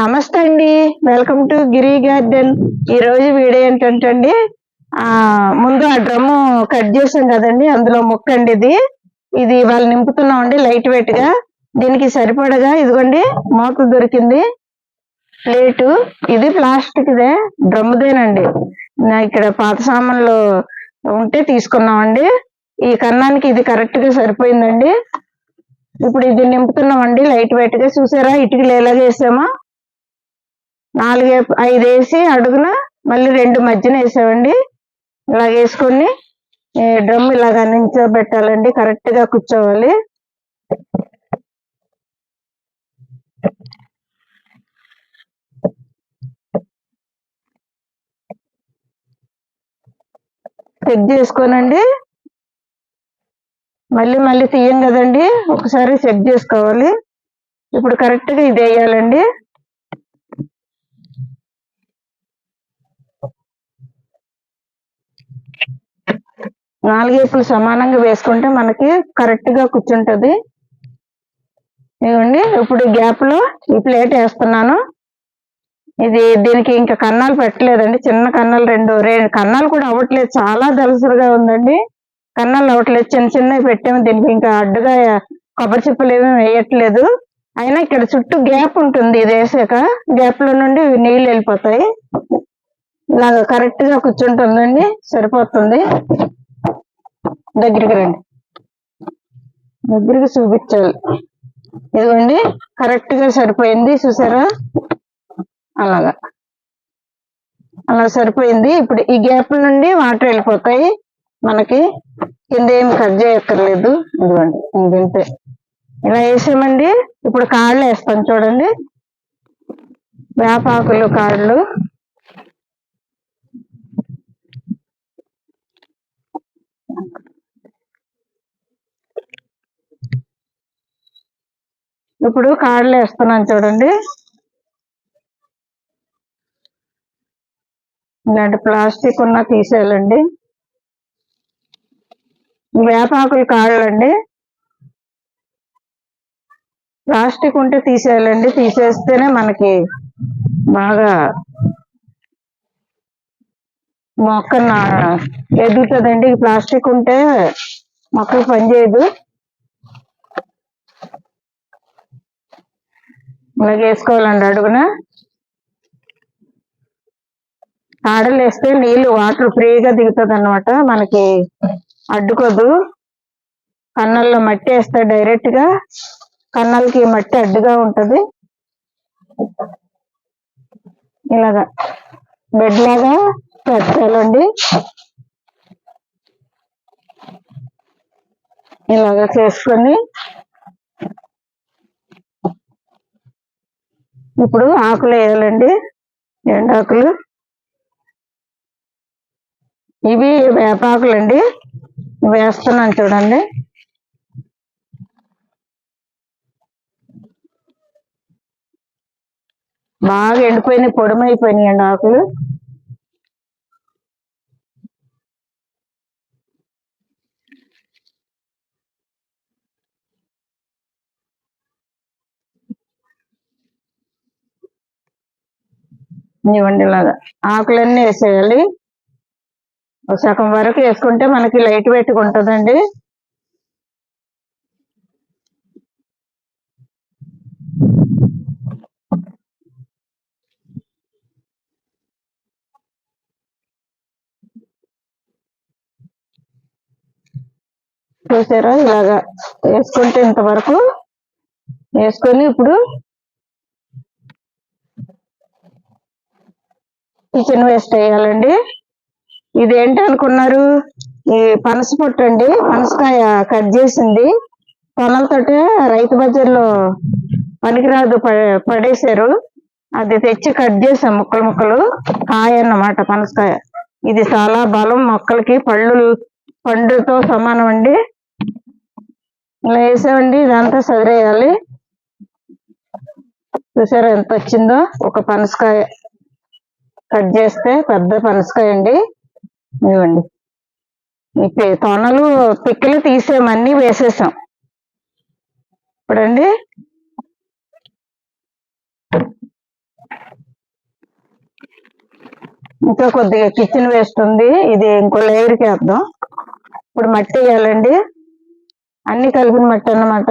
నమస్తే అండి. Welcome to Giri garden ఈ రోజు వీడియో ఏంటంటే అండి ఆ ముందు ఆ డ్రమ్ము కట్ చేసాం కదండి అందులో ముక్క అండి ఇది. ఇది వాళ్ళు నింపుతున్నాం అండి లైట్ వెయిట్గా. దీనికి సరిపడగా ఇదిగోండి మోత దొరికింది. ప్లేటు ఇది ప్లాస్టిక్ దే డ్రమ్ముదేనండి నా ఇక్కడ పాత సామాన్లు ఉంటే తీసుకున్నామండి ఈ కన్నానికి ఇది కరెక్ట్గా సరిపోయిందండి. ఇప్పుడు ఇది నింపుతున్నామండి లైట్ వెయిట్గా. చూసారా ఇటుకలు ఎలాగ వేసామో. నాలుగు ఐదు వేసి అడుగున మళ్ళీ రెండు మధ్యన వేసామండి. ఇలా వేసుకొని డ్రమ్ ఇలాగ నించోబెట్టాలండి కరెక్ట్గా కూర్చోవాలి. చెక్ చేసుకోనండి. మళ్ళీ మళ్ళీ తీయం కదండి ఒకసారి చెక్ చేసుకోవాలి. ఇప్పుడు కరెక్ట్గా ఇది వేయాలండి. నాలుగేపులు సమానంగా వేసుకుంటే మనకి కరెక్ట్గా కూర్చుంటది. ఇవ్వండి ఇప్పుడు గ్యాప్లో ఈ ప్లేట్ వేస్తున్నాను. ఇది దీనికి ఇంకా కన్నాలు పెట్టలేదండి చిన్న కన్నాలు రెండు రెండు కన్నాలు కూడా అవ్వట్లేదు చాలా దలసరిగా ఉందండి. కన్నాలు అవ్వట్లేదు చిన్న చిన్నవి పెట్టాము దీనికి ఇంకా అడ్డుగా కొబ్బరి చిప్పలు ఏమీ వేయట్లేదు. అయినా ఇక్కడ చుట్టూ గ్యాప్ ఉంటుంది ఇది వేసాక గ్యాప్లో నుండి నీళ్ళు వెళ్ళిపోతాయి. ఇలాగ కరెక్ట్గా కూర్చుంటుందండి సరిపోతుంది. దగ్గరికి రండి. దగ్గరికి చూపించాలి. ఇదిగోండి కరెక్ట్గా సరిపోయింది చూసారా? అలాగా. అలా సరిపోయింది. ఇప్పుడు ఈ గ్యాప్ నుండి వాటర్ వెళ్ళిపోతాయి. మనకి కింద ఏం కట్ చేయక్కర్లేదు. ఇదిగోండి ఇంకంతే ఇలా వేసామండి. ఇప్పుడు కాళ్ళు వేస్తాం చూడండి. వేపాకులు కాళ్ళు. ఇప్పుడు కాళ్ళు వేస్తున్నాను చూడండి. ఇలాంటి ప్లాస్టిక్ ఉన్న తీసేయాలండి. వేపాకులు కాళ్ళండి ప్లాస్టిక్ ఉంటే తీసేయాలండి. తీసేస్తేనే మనకి బాగా మొక్క నా- ఎదుగుతుందండి ప్లాస్టిక్ ఉంటే మొక్కలు పనిచేయదు. అలాగే వేసుకోవాలండి అడుగున. ఆడలు వేస్తే నీళ్ళు వాటర్ ఫ్రీగా దిగుతుంది అనమాట మనకి అడ్డుకోదు. కన్నల్లో మట్టి వేస్తే డైరెక్ట్గా కన్నలకి మట్టి అడ్డుగా ఉంటది. ఇలాగా. బెడ్ లాగా పెట్టాలండి ఇలాగా చేసుకొని ఇప్పుడు ఆకులు వేయాలండి. ఎండాకులు. ఇవి వేపాకులు అండి వేస్తున్నాను చూడండి. బాగా ఎండిపోయినాయి పొడిమైపోయినాయి అండి ఆకులు. ఇవ్వండి ఇలాగా ఆకులన్నీ వేసేయాలి. ఒక సగం వరకు వేసుకుంటే మనకి లైట్ వెయిట్ ఉంటుందండి. చూసారా? ఇలాగా వేసుకుంటే ఇంతవరకు వేసుకొని ఇప్పుడు కిచెన్ వేస్ట్ వేయాలండి ఇది ఏంటి అనుకున్నారు? ఈ పనస పొట్టు అండి పనసకాయ కట్ చేసింది. పొలంతోటే రైతు బజార్లో పనికిరాదు పడేశారు. అది తెచ్చి కట్ చేసాం ముక్కలు ముక్కలు. కాయ అన్నమాట పనసకాయ. ఇది చాలా బలం మొక్కలకి పళ్ళు పండుతో సమానం అండి. ఇలా వేసామండి ఇదంతా సదిరేయాలి. చూసారా ఎంత వచ్చిందో? ఒక పనసకాయ. కట్ చేస్తే పెద్ద పనసకాయ అండి. ఇదిగోండి. తొనలు పిక్కలు తీసేమన్నీ వేసేసాం. ఇప్పుడండి. ఇంకా కొద్దిగా కిచెన్ వేస్ట్ ఉంది. ఇది ఇంకో లేయర్కి వేద్దాం. ఇప్పుడు మట్టి వేయాలండి. అన్ని కలిపిన మట్టి అన్నమాట.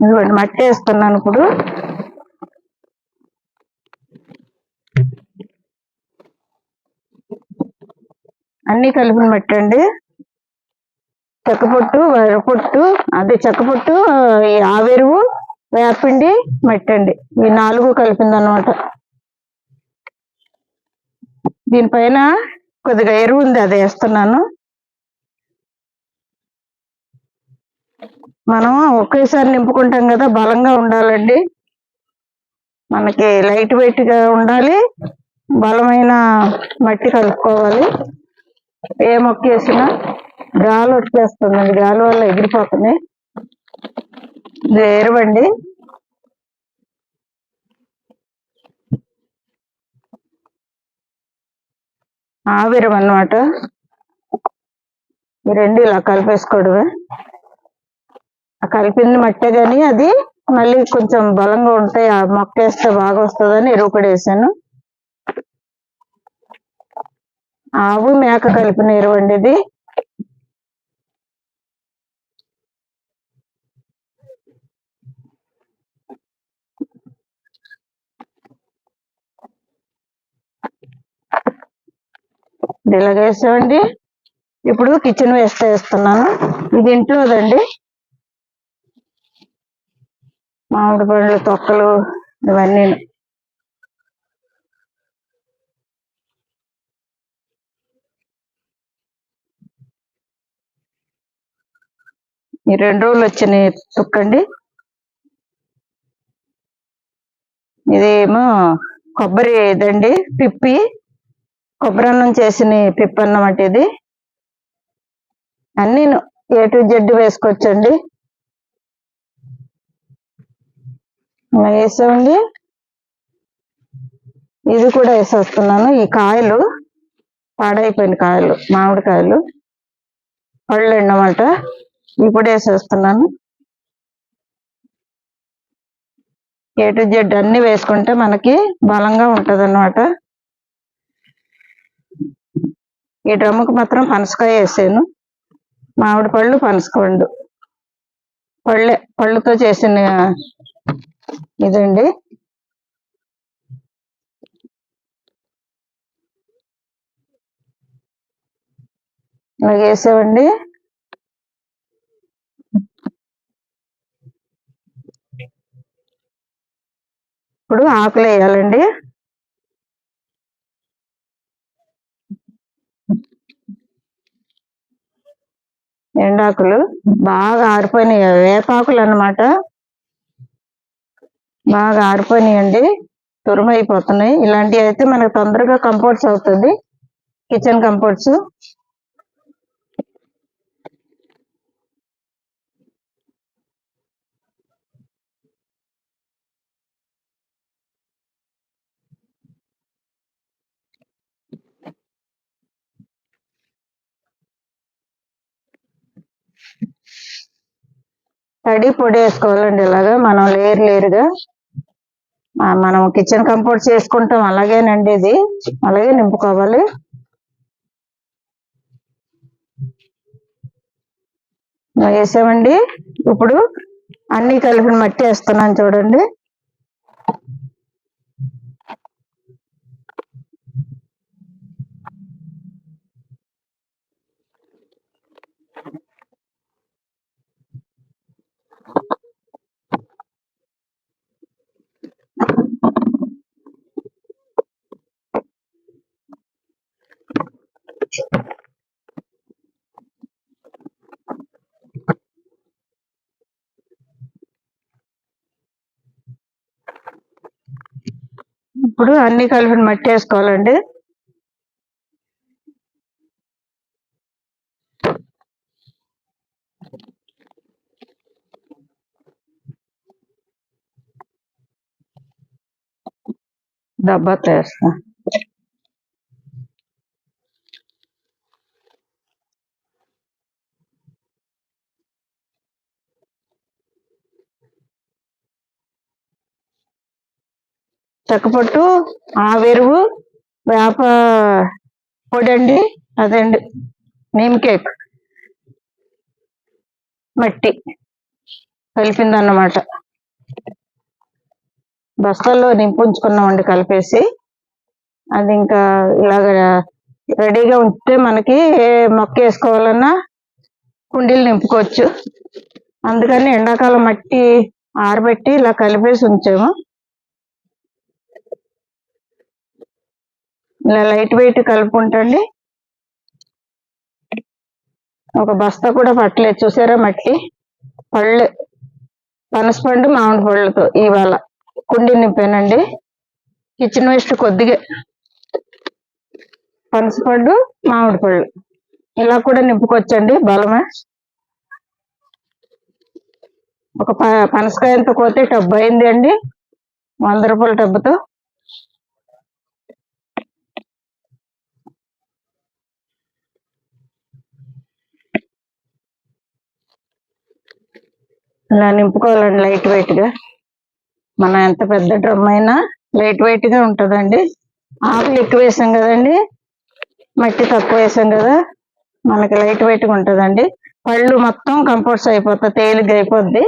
ఇదిగోండి మట్టి వేస్తున్నాను ఇప్పుడు. అన్ని కలిపిన మట్టి అండి చెక్కపొట్టు వరపొట్టు అదే చెక్కపొట్టు ఈ ఆవెరువు వేపిండి మట్టి అండి ఈ నాలుగు కలిపిందనమాట దీనిపైన కొద్దిగా ఎరువు ఉంది అది వేస్తున్నాను. మనం ఒకేసారి నింపుకుంటాం కదా బలంగా ఉండాలండి. మనకి లైట్ వెయిట్గా ఉండాలి. బలమైన మట్టి కలుపుకోవాలి. ఏ మొక్క వేసినా గాలి వచ్చేస్తుందండి. గాలి వల్ల ఎగిరిపోతుంది. ఇది ఎరువండి. ఆవిరం అన్నమాట ఈ రెండు ఇలా కలిపేసుకోవడమే. కలిపింది మట్టే కానీ అది మళ్ళీ కొంచెం బలంగా ఉంటాయి ఆ మొక్క వేస్తే బాగా వస్తుందని ఎరువు కూడా వేసాను ఆవు మేక కలిపిన ఎరువు అండి ఇది. ఇలాగ వేసామండి? ఇప్పుడు కిచెన్ వేస్ట్ వేస్తున్నాను. ఇది ఇంట్లోదండి. మామిడి పండ్లు తొక్కలు ఇవన్నీ. ఈ రెండు రోజులు వచ్చిన తొక్కండి. ఇదేమో కొబ్బరి ఇదండి పిప్పి. కొబ్బరి అన్నం చేసిన పిప్పి అన్నమాట ఇది. అన్నీ ఏ టు జెడ్ వేసుకోవచ్చండి. ఇలా వేసేయండి. ఇది కూడా వేసేస్తున్నాను. ఈ కాయలు పాడైపోయిన కాయలు మామిడికాయలు పళ్ళు అన్నమాట ఇప్పుడు వేసేస్తున్నాను. ఏ టు జెడ్ అన్ని వేసుకుంటే మనకి బలంగా ఉంటుంది అనమాట ఈ డ్రమ్ముకు మాత్రం పనసకాయ వేసాను. మామిడి పళ్ళు పనసపండు పళ్ళే పళ్ళుతో చేసిన ఇదండి. ఇలా వేసామండి. ఇప్పుడు ఆకులు వేయాలండి. ఎండాకులు బాగా ఆరిపోయినాయి. వేపాకులు అన్నమాట. బాగా ఆరిపోయినాయండి. తురుమైపోతున్నాయి. ఇలాంటివి అయితే మనకు తొందరగా కంపోర్ట్స్ అవుతుంది. కిచెన్ కంపోర్ట్స్ తడి పొడి వేసుకోవాలండి ఇలాగా. మనం లేరు లేరుగా మనం కిచెన్ కంపోర్ట్ చేసుకుంటాం. అలాగేనండి ఇది. అలాగే నింపుకోవాలి. వేసామండి ఇప్పుడు అన్ని కలిపిన మట్టి వేస్తున్నాను చూడండి. ఇప్పుడు అన్ని కలిపి మట్టి వేసుకోవాలండి డబ్బా తెస్తా చెక్కపట్టు ఆవెరువు వేప పొడి అండి అదండి. Neem cake. మట్టి. కలిపిందన్నమాట. బస్తాల్లో నింపుంచుకున్నామండి కలిపేసి. అది ఇంకా ఇలాగ రెడీగా ఉంటే మనకి ఏ మొక్క వేసుకోవాలన్నా కుండీలు నింపుకోవచ్చు. అందుకని ఎండాకాలం మట్టి ఆరబెట్టి ఇలా కలిపేసి ఉంచాము. ఇలా లైట్ వెయిట్ కలుపుకుంటండి. ఒక బస్తా కూడా పట్టలేదు. చూసారా మట్టి? పళ్ళు. పనసపండు మామిడి పళ్ళతో ఇవాళ కుండి నింపానండి. కిచెన్ వేస్ట్ కొద్దిగా పనసపండు మామిడి పళ్ళు. ఇలా కూడా నింపుకొచ్చండి బలమే. ఒక ప- పనసకాయంతో కోతే టబ్బు అయింది అండి. వంద రూపాయల టబ్బుతో. ఇలా నింపుకోవాలండి లైట్ వెయిట్గా మన మనం ఎంత పెద్ద డ్రమ్ అయినా లైట్ వెయిట్గా ఉంటుందండి. ఆకులు ఎక్కువ వేసాం కదండి మట్టి తక్కువ వేసాం కదా మనకి లైట్ వెయిట్గా ఉంటుందండి. పళ్ళు మొత్తం కంపోస్ట్ అయిపోతుంది తేలిగ్గా అయిపోద్ది.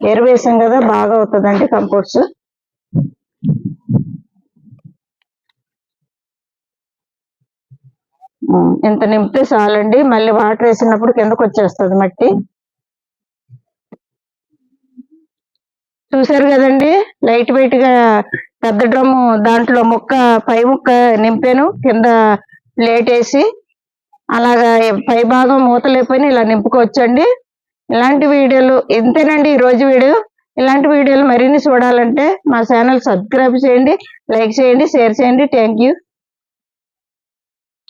ఎరువు వేసాం కదా బాగా అవుతుందండి కంపోస్ట్. ఇంత నింపితే చాలండి మళ్ళీ వాటర్ వేసినప్పుడు కిందకు వచ్చేస్తుంది మట్టి. చూసారు కదండి? లైట్ వెయిట్గా పెద్ద డ్రమ్ము దాంట్లో ముక్క పై ముక్క నింపాను. కింద ప్లేట్ వేసి అలాగా పై భాగం మూత లేకపోయినా ఇలా నింపుకోవచ్చండి. ఇలాంటి వీడియోలు ఇంతేనండి ఈ రోజు వీడియో. ఇలాంటి వీడియోలు మరిన్ని చూడాలంటే మా ఛానల్ సబ్స్క్రైబ్ చేయండి లైక్ చేయండి షేర్ చేయండి. Thank you.